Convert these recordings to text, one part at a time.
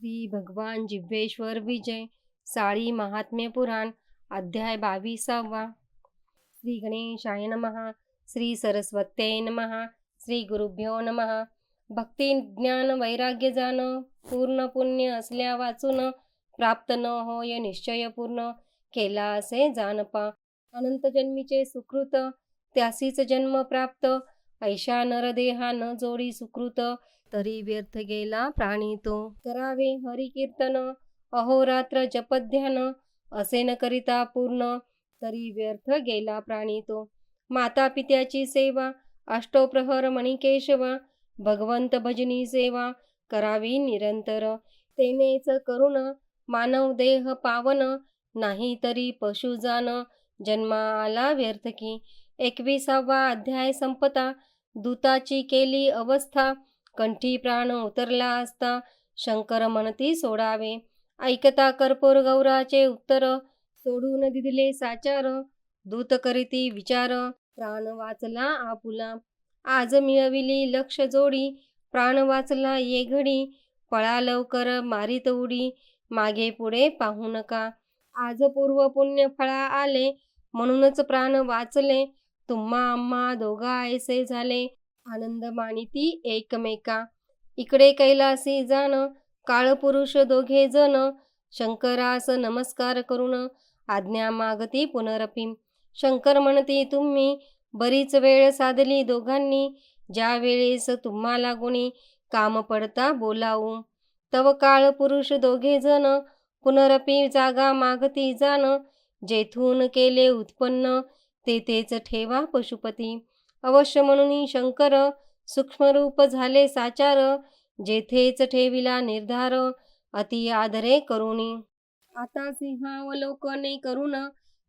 श्री भगवान जिव्हेश्वर विजय साळी महात्म्य पुराण अध्याय बावीसावा. श्री गणेशाय नमहा श्री सरस्वते नमहा श्री गुरुभ्यो नमहा भक्ती ज्ञान वैराग्य जाण पूर्ण पुण्य असल्या वाचून प्राप्त न होय निश्चय पूर्ण केला असे जानपा अनंत जन्मीचे सुकृत त्यासीच जन्म प्राप्त. ऐशा नरदेहा न जोडी सुकृत तरी व्यर्थ गेला प्राणी तो. करावे हरिकीर्तन अहोरात्र जपध्यान असे न करिता पूर्ण तरी व्यर्थ गेला प्राणी तो. माता पित्याची सेवा अष्टोप्रहर मणिकेशवा भगवंत भजनी सेवा करावी निरंतर. तेनेच करुण मानव देह पावन नाही तरी पशुजान जन्मा आला व्यर्थ की. एकविसावा अध्याय संपता दूताची केली अवस्था. कंठी प्राण उतरला असता शंकर म्हणती सोडावे. ऐकता कर्पूर गौराचे उत्तर सोडून दिले साचार. दूत करीती विचार. प्राण वाचला आपुला. आज मिळविली लक्ष जोडी. प्राण वाचला ये घडी. पळा लवकर मारीत उडी. मागे पुढे पाहू नका. आज पूर्व पुण्य फळा आले. म्हणूनच प्राण वाचले. तुम्हा आम्हा दोघा ऐसे झाले. आनंद मानिती एकमेका. इकडे कैलासी जाण काळपुरुष दोघे जण शंकरास नमस्कार करून आज्ञा मागती पुनरपी. शंकर म्हणती तुम्ही बरीच वेळ साधली दोघांनी ज्या वेळेस तुम्हाला कोणी काम पडता बोलावू. तव काळ पुरुष दोघे जण पुनरपी जागा मागती जाण जेथून केले उत्पन्न ते तेच ठेवा पशुपती. अवश्य म्हणून शंकर सूक्ष्मरूप झाले साचार जेथेच ठेविला निर्धार अति आदरे करुणी. आता सिंहावलोकने करून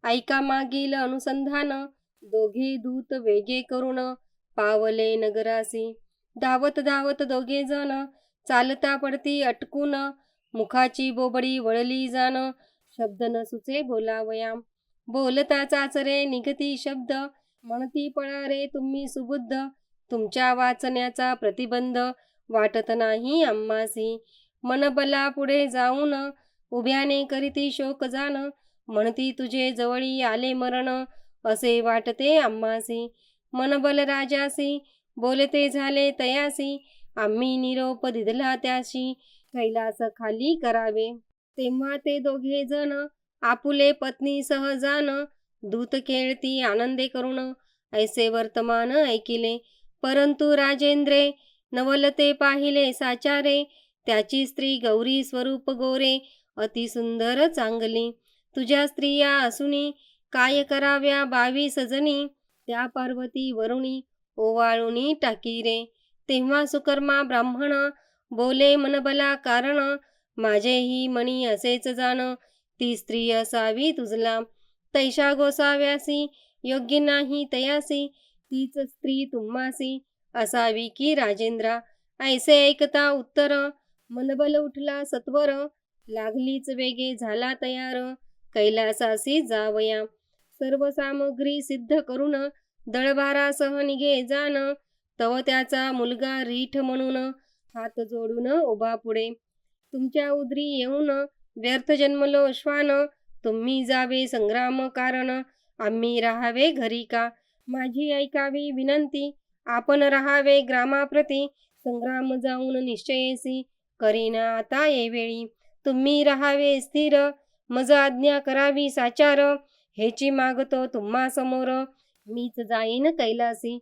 ऐका मागील अनुसंधान दोघे दूत वेगे करून पावले नगरासी. धावत धावत दोघे जण चालता पडती अटकून मुखाची बोबडी वळली जाण शब्द न सुचे बोलावयाम. बोलता चाचरे निघती शब्द. म्हणती पळा रे तुम्ही सुबुद्ध. तुमच्या वाचण्याचा प्रतिबंध वाटत नाही आम्हासी मनबला पुढे जाऊन उभ्याने करीती शोक जाण म्हणती तुझे जवळी आले मरण असे वाटते आम्हासी मनबल राजासी बोलते झाले तयासी. आम्ही निरोप दिदला त्याशी. कैलास खाली करावे. तेव्हा ते दोघे जण आपुले पत्नी सहजान दूत खेळती आनंदे करून ऐसे वर्तमान ऐकिले. परंतु राजेंद्रे नवलते पाहिले साचारे त्याची स्त्री गौरी स्वरूप गोरे अति सुंदर चांगली. तुझ्या स्त्रिया असूनी काय कराव्या बावीस सजनी त्या पार्वती वरुणी ओवाळुनी टाकी रे तेव्हा सुकर्मा ब्राह्मण बोले मनबला कारण माझेही मणी असेच जाण. ती स्त्री असावी तुझला तैशा गोसाव्यासी योग्य नाही तयासी तीच स्त्री तुम्हासी असावी की राजेंद्रा. ऐसे ऐकता उत्तर मनबल उठला सत्वर लागलीच वेगे झाला तयार कैलासासी जावया. सर्व सामग्री सिद्ध करून दळभारासह निघे जाण तव त्याचा मुलगा रीठ म्हणून हात जोडून उभा पुढे. तुमच्या उदरी येऊन व्यर्थ जन्मलो श्वान तुम्ही जावे संग्राम कारण आम्ही राहावे घरी का? माझी ऐकावी विनंती आपण राहावे ग्रामाप्रती संग्राम जाऊन निश्चयेसी करीना आता येवेळी तुम्ही राहावे स्थिर मज आज्ञा करावी साचार हेची मागतो तुम्हा समोर मीच जाईन कैलासी.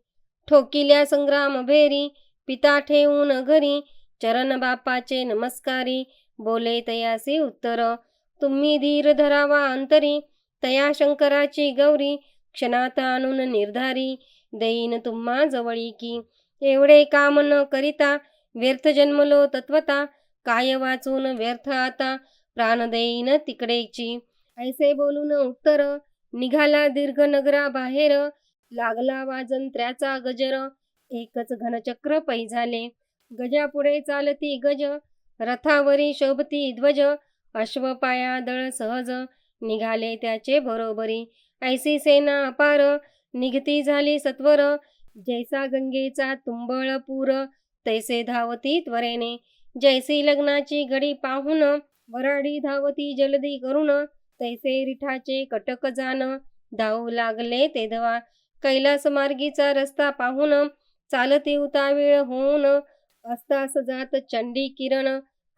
ठोकिल्या संग्राम भेरी पिता ठेवून घरी चरण बापाचे नमस्कारी बोले तयासी उत्तर. तुम्ही धीर धरावा अंतरी. तया शंकराची गौरी क्षणात आणून निर्धारी. देईन तुम्हा जवळी की. एवढे काम न करिता व्यर्थ जन्मलो तत्वता. काय वाचून व्यर्थ आता प्राण देईन तिकडेची. ऐसे बोलून उत्तर. निघाला दीर्घ नगरा बाहेर. लागला वाजंत्र्याचा गजर. एकच घनचक्र पै झाले. गजापुढे चालती गज. रथावरी शोभती ध्वज अश्वपाया दळ सहज निघाले त्याचे बरोबरी. ऐसी सेना अपार निघती झाली सत्वर. जैसा गंगेचा तुंबळ पूर तैसे धावती त्वरेने. जैसी लग्नाची घडी पाहून वराडी धावती जलदी करून. तैसे रिठाचे कटक जाण धावू लागले तेधवा कैलास मार्गीचा रस्ता पाहून चालती उतावीळ होऊन असतास जात चंडी किरण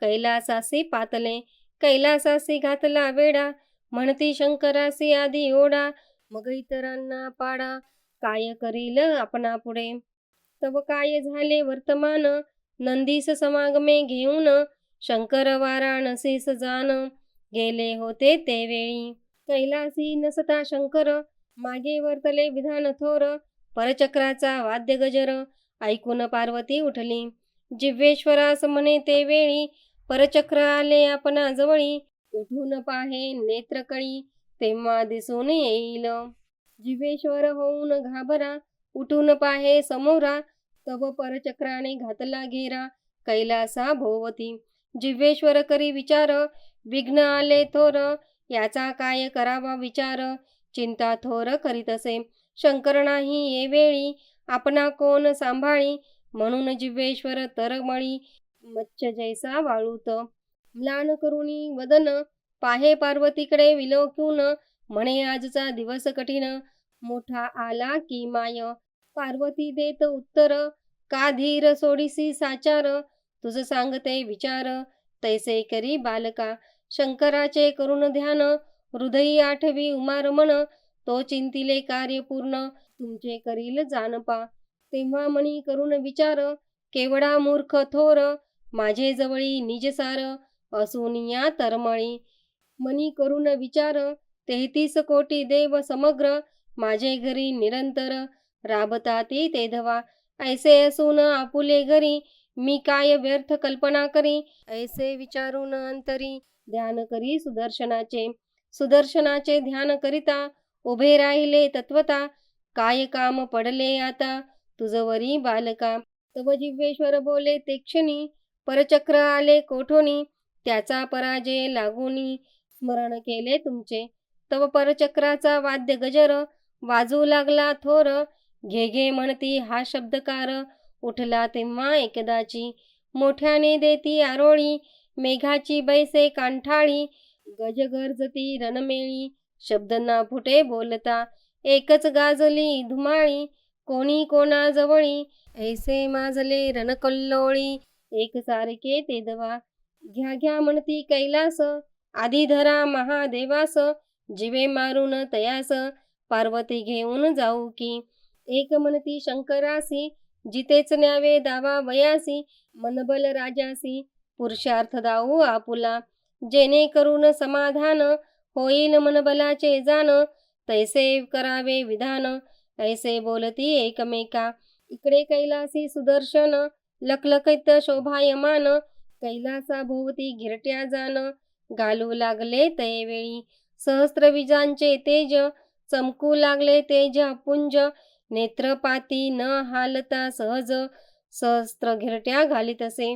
कैलासासी पातले कैलासासी घातला वेडा म्हणती शंकरासी आधी ओढा मग इतरांना पाडा काय करील आपणा पुढे? तव काय झाले वर्तमान? नंदीस समागमे घेऊन शंकर वाराणसीस जान गेले होते ते वेळी. कैलासी नसता शंकर मागे वर्तले विधान थोर परचक्राचा वाद्य गजर ऐकून पार्वती उठली. जिव्हेश्वरास म्हणे ते वेळी परचक्र आले आपणा जवळी उठून पाहे नेत्रकळी तेव्हा दिसून येईल. जिव्हेश्वर होऊन घाबरा उठून पाहे समोरा तव परचक्राने घातला घेरा कैलासा भोवती. जिव्हेश्वर करी विचार विघ्न आले थोर याचा काय करावा विचार चिंता थोर करीत असे. शंकर नाही ये वेळी आपणा कोण सांभाळी म्हणून जिव्हेश्वर तरमळी मच्छ जैसा वाळूत. म्लान करुणी वदन पाहे पार्वतीकडे विलोकून म्हणे आजचा दिवस कठीण. मोठा आला की माय पार्वती देत उत्तर का धीर सोडीसी साचार? तुझ सांगते विचार तैसे करी बालका. शंकराचे करुण ध्यान हृदयी आठवी उमारमन तो चिंतिले कार्य पूर्ण तुमचे करील जानपा. तेव्हा मनी करून विचार केवडा मूर्ख थोर माझे जवळी निजसार असून या तरमळी. मनी करून विचार तेहतीस कोटी देव समग्र माझे घरी निरंतर राबताती तेधवा. ऐसे असून आपुले घरी मी काय व्यर्थ कल्पना करी? ऐसे विचारून अंतरी ध्यान करी सुदर्शनाचे. सुदर्शनाचे ध्यान करिता उभे राहिले तत्वता. काय काम पडले आता? तुझवरी बालका तव जिव्हेश्वर बोले ते क्षणी परचक्र आले कोठोनी? त्याचा पराजय लागूनी स्मरण केले तुमचे. तव परचक्राचा वाद्य गजर वाजू लागला थोर. घे घे म्हणती हा शब्दकार. उठला तेव्हा एकदाची. मोठ्याने देती आरोळी. मेघाची बैसे कांठाळी. गजगर्जती रणमेळी. शब्द ना फुटे बोलता. एकच गाजली धुमाळी. कोणी कोणाजवळी? ऐसे माजले रणकल्लोळी. एक सारखे ते दवा. घ्या घ्या म्हणती कैलास. आधी धरा महादेवास. जिवे मारून तयास. पार्वती घेऊन जाऊ की. एक म्हणती शंकरासी. जितेच न्यावे दावा वयासी. मनबल राजासी. पुरुषार्थ दाऊ आपुला. जेणे करून समाधान होईल मनबलाचे जाण तैसे करावे विधान. ऐसे बोलती एकमेका. इकडे कैलासी सुदर्शन लखलखित शोभायमान कैलासा भोवती गिरट्या जाण घालू लागले तैवेळी सहस्त्र विजांचे तेज चमकू लागले तेज पुंज नेत्रपाती न हालता सहज सहस्त्र घिरट्या घालीत असे.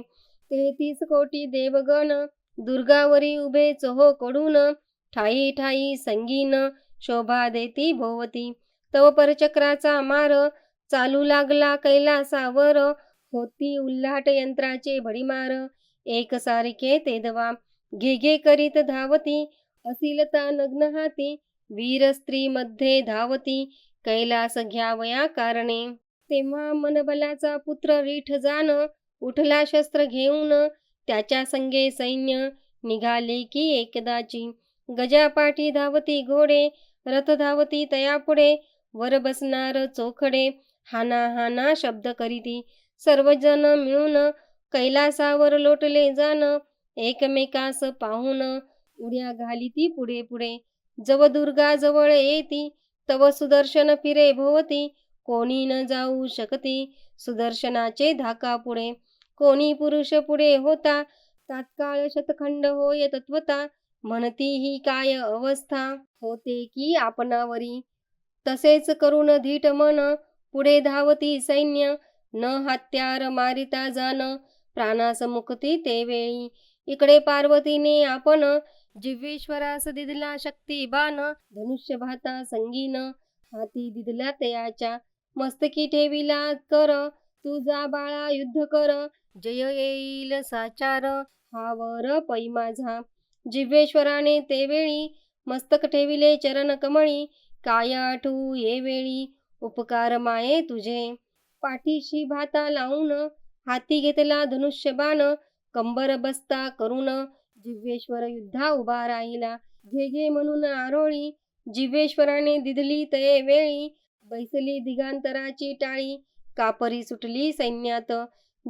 तेहतीस कोटी देवगण दुर्गावरी उभे चोहकडून ठाई ठाई संगीन शोभा देती भोवती. तव परचक्राचा मार चालू लागला कैलासावर होती उल्हाट यंत्राचे भडीमार. एक सारखे ते दवा घे घे करीत धावती असिलता नग्न हाती वीर स्त्री मध्ये धावती कैलास घ्यावया कारणे. तेव्हा मनबलाचा पुत्र रीठ जाण उठला शस्त्र घेऊन त्याच्या संगे सैन्य निघाले की एकदाची. गजापाठी धावती घोडे रथ धावती तयापुढे वर बसणार चोखडे हाना हाना शब्द करीती. सर्वजण मिळून कैलासावर लोटले जाण एकमेकास पाहून उड्या घालीती पुढे पुढे. जव दुर्गा जवळ येती तव सुदर्शन फिरे भोवती. कोणी न जाऊ शकती सुदर्शनाचे धाका पुढे. कोणी पुरुष पुढे होता तात्काळ शतखंड होय तत्वता. म्हणती ही काय अवस्था होते की आपणावरी? तसेच करून धीट मन पुढे धावती सैन्य न हत्यार मारिता जाण प्राणास मुक्ती ते वेळी इकडे पार्वतीने आपण जिव्हेश्वरास दिदला शक्ती बाण धनुष्य भाता संगीन हाती दिदला तयाच्या. मस्तकी ठेविला कर तुझा बाळा युद्ध कर जय येईल साचार हा वर पै माझा. जिव्हेश्वराने ते वेळी मस्तक ठेविले चरण कमळी काय आठवू ये वेळी? उपकार माये तुझे. पाठीशी भाता लावून हाती घेतला धनुष्य बाण कंबर बसता करून जिव्हेश्वर युद्धा उभा राहिला. घे घे म्हणून आरोळी. जिव्हेश्वराने दिधली तये वेळी. बैसली दिगांतराची टाळी. कापरी सुटली सैन्यात.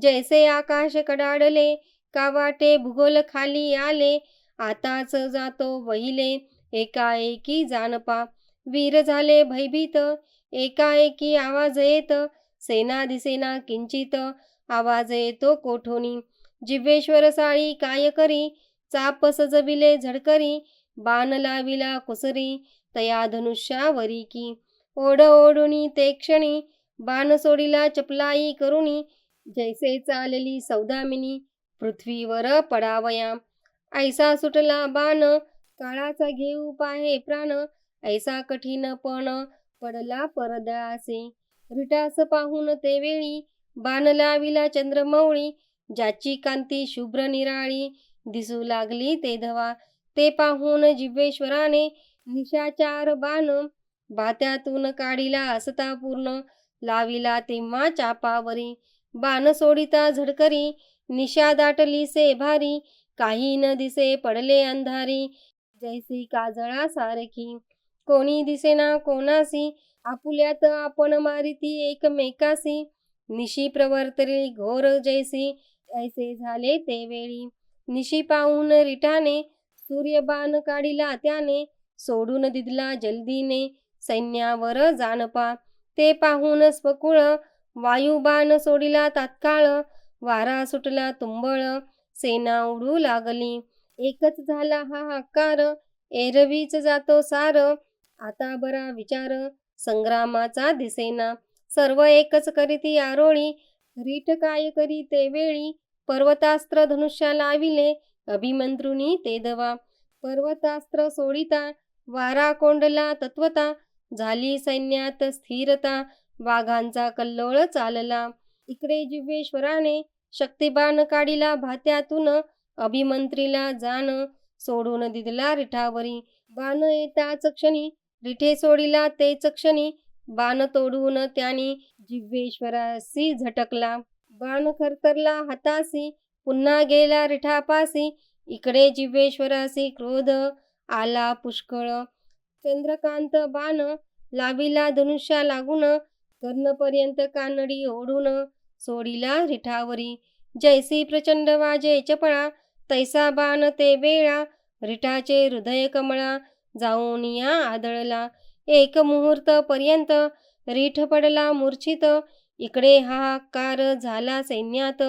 जैसे आकाश कडाडले का वाटे भूगोल खाली आले. आताच जातो वहिले एकाएकी जानपा वीर झाले भयभीत. एकाएकी आवाज येत. सेना दिसेना किंचित. आवाज येतो कोठोनी. जिव्हेश्वर साळी काय करी? चाप सजविले झडकरी. बाण लाविला कुसरी. तया धनुष्यावरी की. ओढ ओढुनी ते क्षणी. बाण सोडिला चपलाई करुणी जैसे चालली सौदामिनी. पृथ्वीवर पडावया ऐसा सुटला बाण. काळाचा घेऊ पाहे प्राण. ऐसा कठीण पण पडला परदळासे रिटास पाहून ते वेळी बाण लाविला चंद्रमौळी ज्याची कांती शुभ्र निराळी दिसू लागली ते धवा. ते पाहून जिव्हेश्वराने निशाचार बाण भात्यातून काढिला असता पूर्ण लाविला तेव्हा चापावरी. बाण सोडिता झडकरी निशा दाटली से भारी काही न दिसे पडले अंधारी. जैसी काजळा सारखी कोणी दिसेना कोणासी आपुल्यात आपण मारिती एकमेकासी निशी प्रवर्तरी घोर जैसी. ऐसे झाले ते वेळी. निशी पाहून रिटाने सूर्यबाण काढिला त्याने. सोडून दिदला जल्दीने सैन्यावर जानपा ते पाहून स्वकुळ वायुबाण सोडिला तात्काळ. वारा सुटला तुंबळ. सेना उडू लागली. एकच झाला हा हाकार एरवीच जातो सार. आता बरा विचार. संग्रामाचा दिसेना. सर्व एकच करीती आरोळी. रीठ काय करी ते वेळी. पर्वतास्त्र धनुष्या लाविले. अभिमंत्रुनी ते दवा. पर्वतास्त्र सोडिता. वारा कोंडला तत्वता. झाली सैन्यात स्थिरता. वाघांचा कल्लोळ चालला. इकडे जिव्हेश्वराने शक्तिबाण काढिला भात्यातून. अभिमंत्रीला जाण. सोडून दिदला रिठावरी. बाण येताच क्षणी रिठे सोडिला तेच क्षणी बाण तोडून त्याने जिव्हेश्वरासी झटकला. बाण खरतरला हातासी पुन्हा गेला रिठापासी इकडे जिव्हेश्वरासी क्रोध आला पुष्कळ. चंद्रकांत बाण लाविला धनुष्या लागून कर्णपर्यंत कानडी ओढून सोडिला रिठावरी. जैसी प्रचंड वाजे चपळा तैसा बाण ते वेळा रिठाचे हृदय कमळा जाऊन या आदळला. एक मुहूर्त पर्यंत रीठ पडला मूर्छित. इकडे हाकार झाला सैन्यात.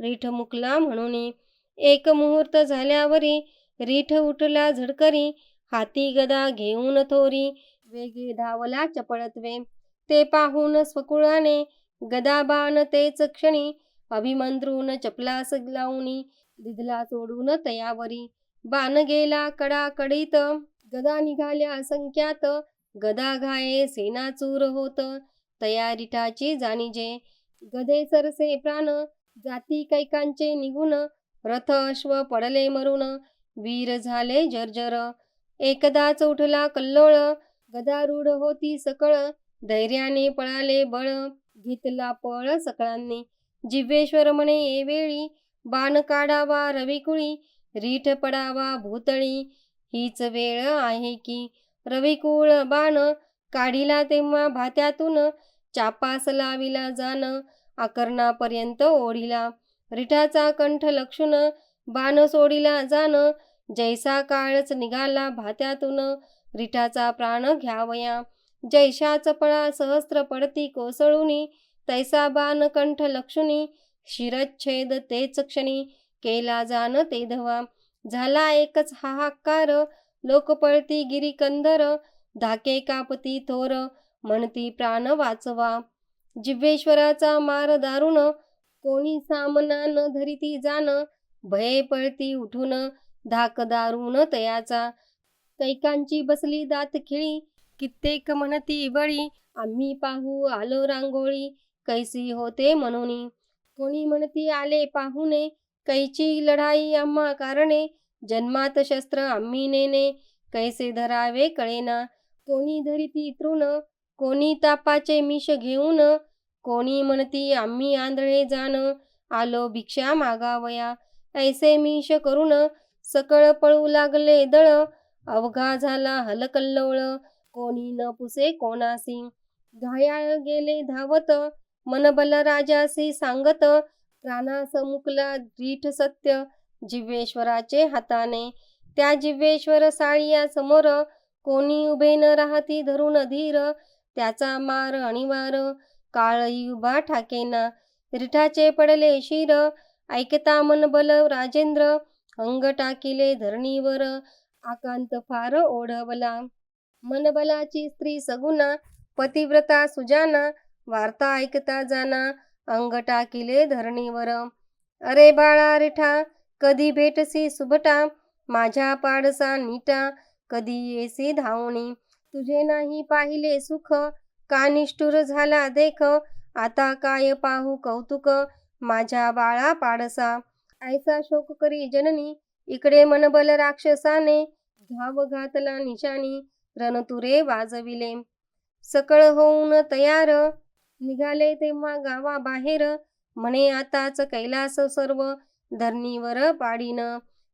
रीठ मुकला म्हणून. एक मुहूर्त झाल्यावरी रीठ उठला झडकरी. हाती गदा घेऊन थोरी वेगे धावला चपळत्वे. ते पाहून स्वकुळाने गदाबाण तेच क्षणी अभिमंत्रून चपलास लावणी दिदला सोडून तयावरी. बाण गेला कडाकडीत. गदा निघाल्या असंख्यात. गदा घाये सेनाचूर होत. रिठाची जाणीजे. गदे सरसे प्राण. जाती कैकांचे निघून रथ अश्व पडले मरून वीर झाले जर्जर. एकदाच उठला कल्लोळ. गदारूढ होती सकळ. धैर्याने पळाले बळ. घेतला पळ सकळांनी. जिव्हेश्वर म्हणे एवेळी बाण काढावा रविकुळी. रीठ पडावा भूतळी. हीच वेळ आहे की रविकुळ बाण काढिला तेव्हा भात्यातून चापास लाविला जाण. आकर्णापर्यंत ओढिला. रिठाचा कंठ लक्षून बाण सोडिला जाण. जैसा काळच निघाला भात्यातून. रिठाचा प्राण घ्यावया. जैशाच पळा सहस्त्र पडती कोसळुनी. तैसा बाण कंठ लक्षुनी. शिरच्छेद तेच क्षणी केला जाण ते धवा. झाला एकच हाहाकार. लोक पळती गिरीकंदर धाके कापती थोर म्हणती प्राण वाचवा. जिव्हेश्वराचा मार दारुण कोणी सामना न धरिती जाण. भये पळती उठून धाक दारुण तयाचा. कैकांची बसली दात खिळी कित्येक म्हणती बळी. आम्ही पाहू आलो रांगोळी कैसी होते म्हणून. कोणी म्हणती आले पाहुणे कैची लढाई आम्हा कारणे? जन्मात शस्त्र आम्ही नेणे. कैसे धरावे कळेना? कोणी धरिती तृण? कोणी तापाचे मिश घेऊन? कोणी म्हणती आम्ही आंधळे जाण? आलो भिक्षा मागावया. ऐसे मिश करून सकळ पळू लागले दळ. अवघा झाला हलकल्लोळ कोणी न पुसे कोणासी. घायाळ गेले धावत. मनबल राजासी सांगत. प्राणास समुकला दृढ सत्य जिव्हेश्वराचे हाताने. त्या जिव्हेश्वर साळिया समोर कोणी उभे न राहती धरून धीर त्याचा मार अणिवार काळही उभा ठाकेना रिठाचे पडले शिर. ऐकता मनबल राजेंद्र अंग टाकिले धरणीवर. आकांत फार ओढवला. मनबलाची स्त्री सगुना पतिव्रता सुजाना वार्ता ऐकता जाना. अंग टाकिले धरणीवर. अरे बाळा रिठा कधी भेटसी सुभटा माझ्या पाडसा नीटा कधी येसी धावणी? तुझे नाही पाहिले सुख का निष्ठुर झाला देख? आता काय पाहू कौतुक? माझ्या बाळा पाडसा. ऐसा शोक करी जननी इकडे मनबल राक्षसाने धाव घातला निशाणी रणतुरे वाजविले. सकळ होऊन तयार निघाले तेव्हा गावाबाहेर. म्हणे आताच कैलास सर्व धरणीवर पाडीन.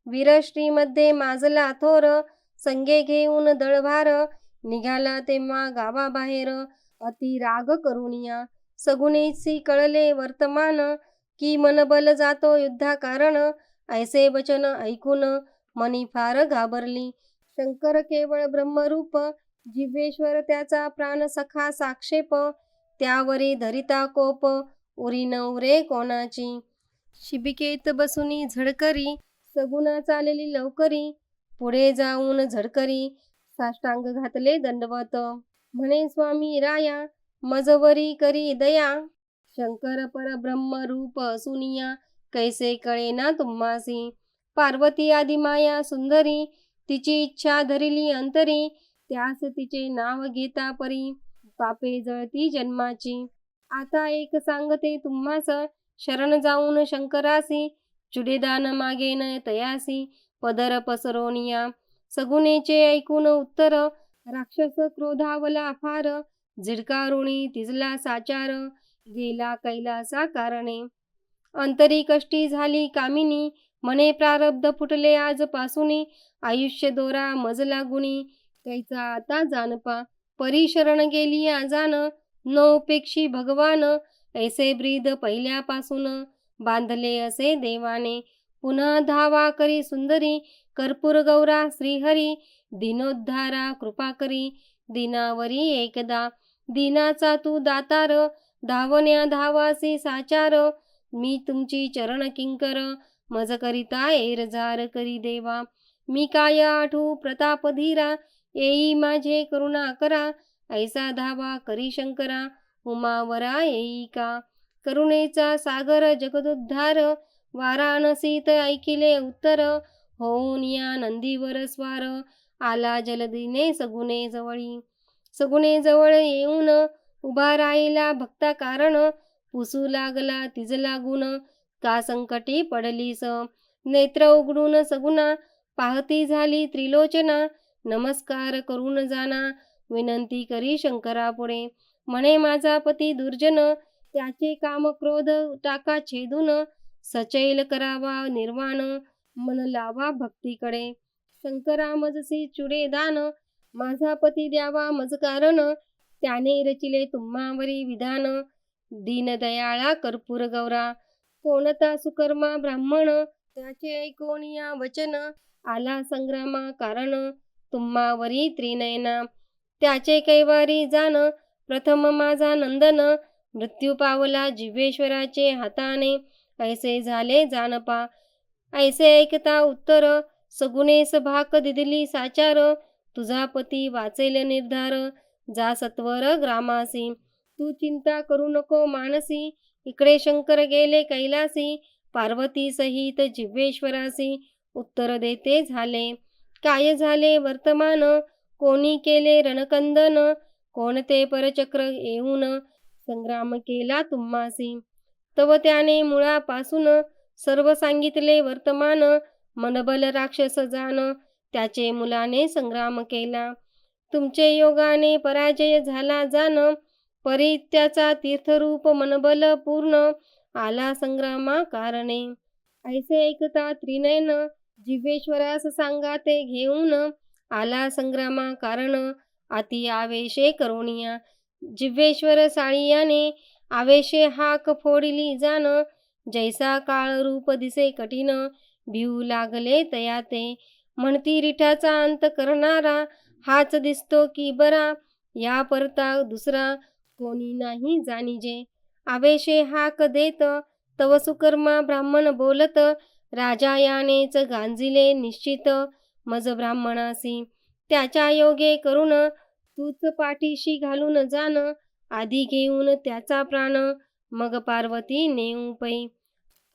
वीरश्रीमध्ये माजला थोर. संगे घेऊन दळभार. निघाला तेव्हा गावाबाहेर. अति राग करुनिया सगुणेसी कळले वर्तमान. की मनबल जातो युद्धा कारण ऐसे वचन ऐकून मनी फार घाबरली. शंकर केवळ ब्रह्मरूप. जिव्हेश्वर त्याचा प्राण सखा साक्षेप. त्यावरी धरिता कोप उरी नवरे कोणाची? शिबिकेत बसुनी झडकरी सगुना चालली लवकरी पुढे जाऊन झडकरी साष्टांग घातले दंडवत. म्हणे स्वामी राया मजवरी करी दया. शंकर परब्रह्म रूप सुनिया कैसे कळेना तुम्हासी. पार्वती आदिमाया सुंदरी तिची इच्छा धरिली अंतरी त्यास तिचे नाव घेता परी. पापे जळती जन्माची. आता एक सांगते तुम्हास शरण जाऊन शंकरासी चुडेदान मागेन तयासी पदर पसरोनिया सगुनेचे ऐकून उत्तर राक्षस क्रोधावला फार झिडकारुणी तिजला साचार गेला कैलासा कारणे. अंतरी कष्टी झाली कामिनी मने प्रारब्ध फुटले आजपासूनी आयुष्य दोरा मजला गुणी कैचा आता जानपा परिशरण गेली आजान न उपेक्षी भगवान ऐसे ब्रीद पहिल्यापासून. बांधले असे देवाने पुन्हा धावा करी सुंदरी कर्पूर गौरा श्रीहरी दिनोद्धारा कृपा करी दिनावरी एकदा. दिनाचा तू दातार धावण्या धावासी साचार मी तुमची चरण किंकर मज करिता एरजार करी देवा. मी काय आठू प्रताप धीरा येई माझे करुणा करा ऐसा धावा करी शंकरा उमावरा येई का? करुणेचा सागर जगदुद्धार वाराणसीत ऐकिले उत्तर होऊन या नंदीवर स्वार आला जलदीने सगुणे जवळी. सगुणे जवळ येऊन उभा राहिला भक्ता कारण पुसू लागला तिज लागून का संकटी पडलीस? नेत्र उघडून सगुणा पाहती झाली त्रिलोचना नमस्कार करून जाना. विनंती करी शंकरापुढे. म्हणे माझा पती दुर्जन त्याचे काम क्रोध टाका छेदून सचैल करावा निर्वाण मन लावा भक्तीकडे. शंकरा मजसी चुडे दान माझा पती द्यावा मज कारण त्याने रचिले तुम्हावरी विधान. दीनदयाळा कर्पूर गौरा कोणता सुकर्मा ब्राह्मण त्याचे ऐकोनिया या वचन आला संग्रामा कारण. तुम्हावरी त्रिनयना त्याचे कैवारी जाण प्रथम माझा नंदन मृत्यू पावला जिव्हेश्वराचे हाताने. ऐसे झाले जानपा ऐसे ऐकता उत्तर सगुणेस भाक दिदली साचार. तुझा पती वाचेल निर्धार जा सत्वर ग्रामासी. तू चिंता करू नको मानसी इकडे शंकर गेले कैलासी. पार्वती सहित जिव्हेश्वरासी उत्तर देते झाले. काय झाले वर्तमान? कोणी केले रणकंदन? कोणते परचक्र येऊन संग्राम केला तुम्हासी? तव त्याने मुळापासून सर्व सांगितले वर्तमान. मनबल राक्षस जाण त्याचे मुलाने संग्राम केला. तुमचे योगाने पराजय झाला जाण परित्याचा तीर्थरूप मनबल पूर्ण आला संग्रामा कारणे ऐसे ऐकता त्रिनयन जिव्हेश्वरास सांगा ते घेऊन आला संग्रामा. कारण अति आवेशे करुणिया. जिव्हेश्वर साळियाने आवेशे हाक फोडिली जाण. जैसा काळ रूप दिसे कठीण भिऊ लागले तया ते. म्हणती रिठाचा अंत करणारा हाच दिसतो की बरा. या परता दुसरा कोणी नाही जाणीजे. आवेशे हाक देत तव सुकर्मा ब्राह्मण बोलत राजा यानेच गांजिले निश्चित मज ब्राह्मणासी. त्याच्या योगे करून तूच पाठीशी घालून जाण आधी घेऊन त्याचा प्राण मग पार्वती नेऊ पै.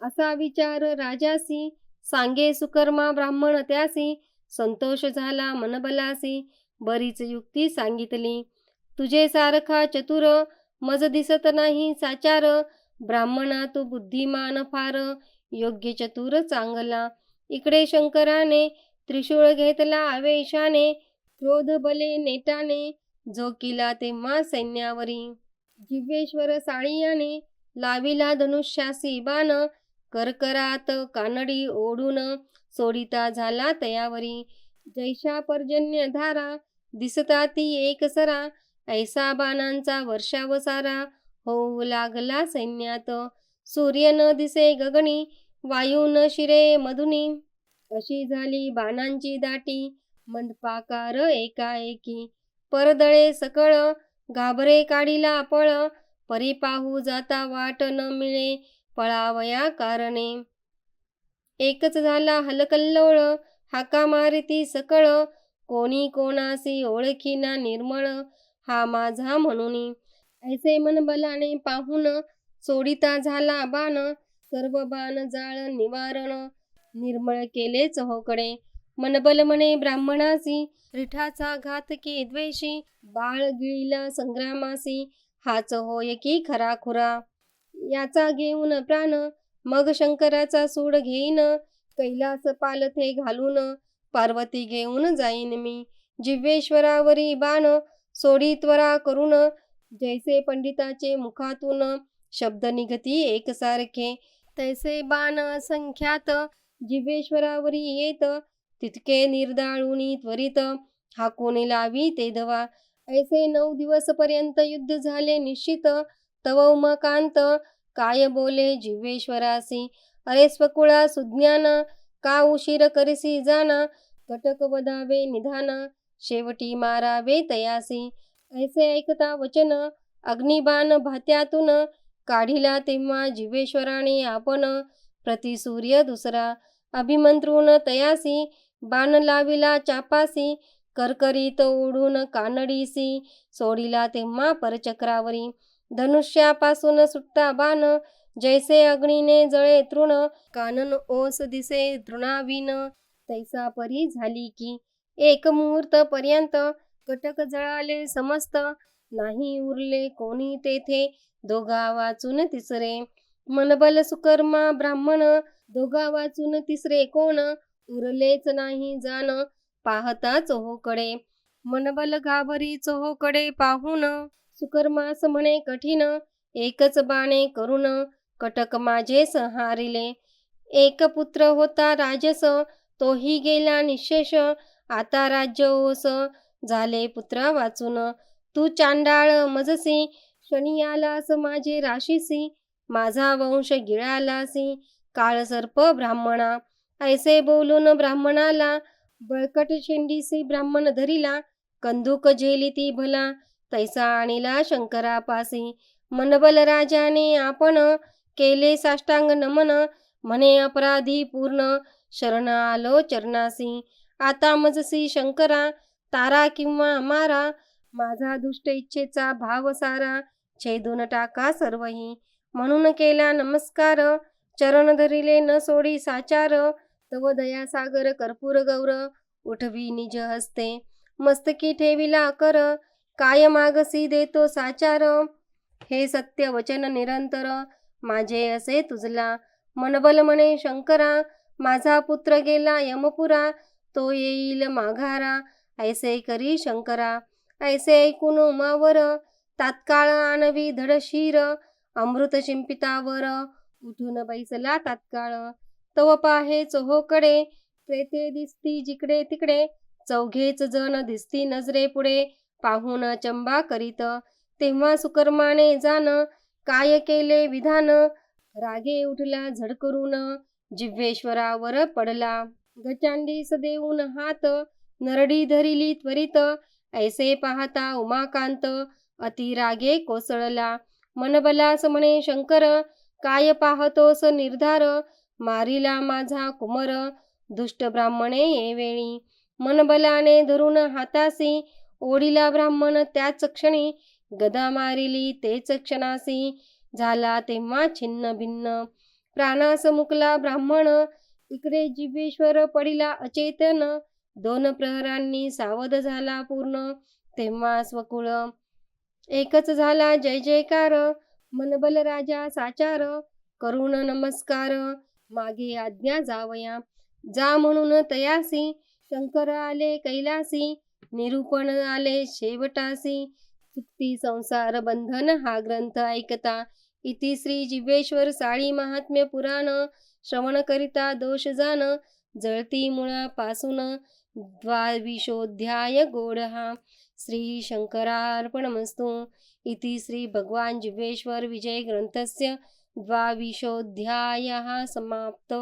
असा विचार राजासी सांगे सुकर्मा ब्राह्मण त्यासी संतोष झाला मनबलासी बरीच युक्ती सांगितली. तुझे सारखा चतुर मज दिसत नाही साचार ब्राह्मणा तू बुद्धिमान फार योग्य चतुर चांगला. इकडे शंकराने त्रिशूळ घेतला आवेशाने क्रोध बले नेटाने जो किला तेव्हा सैन्यावरी. जिव्हेश्वर साळियाने लाविला धनुष्यासी बाण करकरात कानडी ओढून सोडिता झाला तयावरी. जैशा पर्जन्य धारा दिसता ती एक सरा ऐसा बाणांचा वर्षावसारा होऊ लागला सैन्यात. सूर्य न दिसे गगनी वायू न शिरे मधुनी. अशी झाली बाणांची दाटी मंदपाकार एकाएकी. परदळे सकळ घाबरे काढीला पळ परी पाहू जाता वाट न मिळे पळावया कारणे. एकच झाला हलकल्लोळ हाका मारिती सकळ कोणी कोणासी ओळखीना निर्मळ हा माझा म्हणून. ऐसे मन बलाने पाहून सोडिता झाला बाण सर्व बाण जाळ निवारण निर्मळ केले चहोकडे मनबल म्हणे ब्राह्मणासी रिठाचा घात के द्वेषी बाळ गिळीला संग्रामासी हाच होय की खरा खुरा. याचा घेऊन प्राण मग शंकराचा सूड घेईन कैलास पालथे घालून पार्वती घेऊन जाईन मी. जिव्हेश्वरावरी बाण सोडी त्वरा करून जैसे पंडिताचे मुखातून शब्द निघती एकसारखे. तैसे बाण संख्यात जिव्हेश्वरावरी येत तितके निर्दाळुनी त्वरित हाकून लावी ते धवा. ऐसे नऊ दिवस पर्यंत युद्ध झाले निश्चित तव उमकांत काय बोले जिवेश्वरासी अरे स्वकुळा सुज्ञान का उशीर करिसी जाना? कटक वदावे निधान शेवटी मारावे तयासी. ऐसे ऐकता वचन अग्निबाण भात्यातून काढिला तेव्हा जिव्हेश्वराने आपण प्रतिसूर्य दुसरा अभिमंत्रून तयासी बाण लाविला चापासी करकरीत ओढून कानडीसी सोडिला तेव्हा परचक्रावरी. धनुष्यापासून सुटता बाण जैसे अग्नीने जळे तृण कानन ओस दिसे तृणाविन. तैसा परी झाली की एक मुहूर्त पर्यंत कटक जळाले समस्त नाही उरले कोणी तेथे. दोघा वाचून तिसरे. मनबल सुकर्मा ब्राह्मण. दोघा वाचून तिसरे कोण? उरलेच नाही जाण. पाहता चोहोकडे मनबल घाबरी चोहोकडे पाहून. सुकर्मास म्हणे कठीण. एकच बाणे करून कटक माझे संहारिले. एक पुत्र होता राजस. तोही गेला निशेष. आता राज्य ओस. झाले पुत्रा वाचून. तू चांडाळ मजसी शनी आलास माझे राशीसी माझा वंश गिळालासी काळसर्प ब्राह्मणा. ऐसे बोलून ब्राह्मणाला बळकट शेंडीसी ब्राह्मण धरिला कंदुक झेली ती भला तैसा आणिला शंकरापासी. मनबल राजाने आपण केले साष्टांग नमन म्हणे अपराधी पूर्ण शरण आलो चरणासी. आता मजसी शंकरा तारा किंवा मारा माझा दुष्ट इच्छेचा भाव सारा छेदून टाका सर्वही. म्हणून केला नमस्कार चरण धरिले न सोडी साचार तव दया सागर कर्पूर गौर उठवी निज हस्ते. मस्तकी ठेविला कर काय मागसी देतो साचार? हे सत्य वचन निरंतर माझे असे तुझला मनबल म्हणे शंकरा माझा पुत्र गेला यमपुरा तो येईल माघारा ऐसे करी शंकरा. ऐसे ऐकून उमावर तात्काळ आणवी धडशीर. अमृत शिंपितावर उठून बैसला तात्काळ. तव पाहे चोहोकडे प्रेते दिसती जिकडे तिकडे. चौघेच जण दिसती नजरे पुढे पाहून चंबा करीत. तेव्हा सुकर्माने जाण काय केले विधान? रागे उठला झडकरून जिव्हेश्वरावर पडला. गचांडीस देऊन हात नरडी धरिली त्वरित. ऐसे पाहता उमाकांत. अतिरागे कोसळला. मनबलास म्हणे शंकर काय पाहतोस निर्धार? मारिला माझा कुमर. दुष्ट ब्राह्मणे येवेळी मनबलाने धरून हातासी ओढिला ब्राह्मण. त्याच क्षणी गदा मारिली तेच क्षणासी झाला तेव्हा छिन्न भिन्न. प्राणास मुकला ब्राह्मण. इकडे जिबेश्वर पडिला अचेतन. दोन प्रहरांनी सावध झाला पूर्ण. तेव्हा स्वकुळ एकच झाला जय जयकार. मनबल राजा साचार करुण नमस्कार. मागे आज्ञा जावया. जा म्हणून तयासी. शंकर आले कैलासी. निरूपण आले शेवटासी. चुकती संसार बंधन हा ग्रंथ ऐकता. इति श्री जिव्हेश्वर साळी महात्म्य पुराण. श्रवण करिता दोष जाण. जळती मुळापासून द्वाविशोध्याय गोडहा श्री शंकरार्पणमस्तु इति श्री भगवान जिव्हेश्वर विजय ग्रंथस्य द्वाविशोऽध्यायः समाप्त।